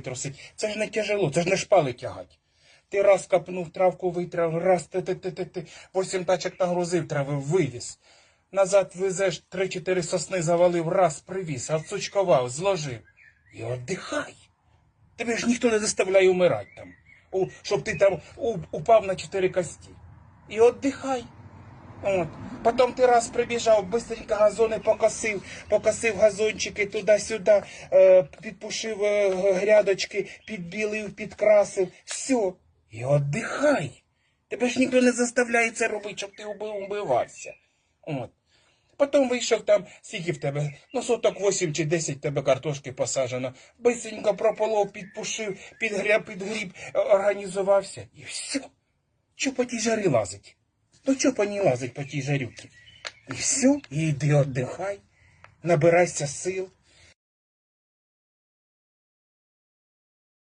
трусить. Це ж не тяжело, це ж не шпали тягать. Ти раз капнув травку, витрав, раз ти ти ти ти ти Восім тачок нагрузив трави, вивіз. Назад везеш три-чотири сосни завалив, раз привіз, отсучкував, зложив. І отдихай. Тебе ж ніхто не заставляє умирати там. У, щоб ти там у, упав на чотири кості. І отдихай. От. Потім ти раз прибіжав, быстренько газони покосив, покосив газончики туди-сюди, е, підпушив е, грядочки, підбілив, підкрасив. Все. І отдихай. Тебе ж ніхто не заставляє це робити, щоб ти убивався. От. Потім вийшов там, скільки в тебе, ну соток 8 чи 10 тебе картошки посаджено. Бисенько прополов, підпушив, підгріб, підгріб, е, організувався. І все. Чо по тій жарі лазить? Ну чо по ній лазить по тій жарюці? І все, і йди отдихай, набирайся сил.